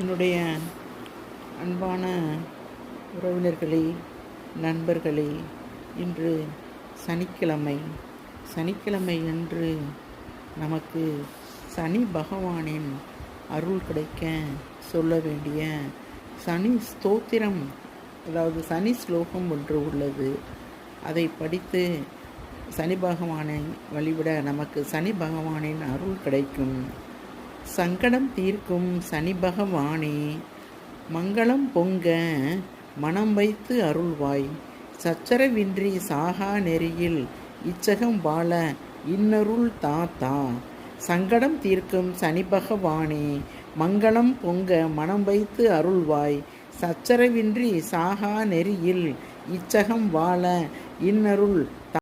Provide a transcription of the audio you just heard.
என்னுடைய அன்பான உறவினர்களே நண்பர்களே இன்று சனிக்கிழமை. சனிக்கிழமை என்று நமக்கு சனி பகவானின் அருள் கிடைக்க சொல்ல வேண்டிய சனி ஸ்தோத்திரம் அதாவது சனி ஸ்லோகம் ஒன்று உள்ளது. அதை படித்து சனி பகவானை வழிவிட நமக்கு சனி பகவானின் அருள் கிடைக்கும். சங்கடம் தீர்க்கும் சனி பகவானே மங்களம் பொங்க மனம் வைத்து அருள்வாய். சச்சரவின்றி சாகா நெறியில் இச்சகம் வாழ இன்னருள் தாத்தா. சங்கடம் தீர்க்கும் சனி பகவானே மங்களம் பொங்க மனம் வைத்து அருள்வாய். சச்சரவின்றி சாகா நெறியில் இச்சகம் வாழ இன்னருள்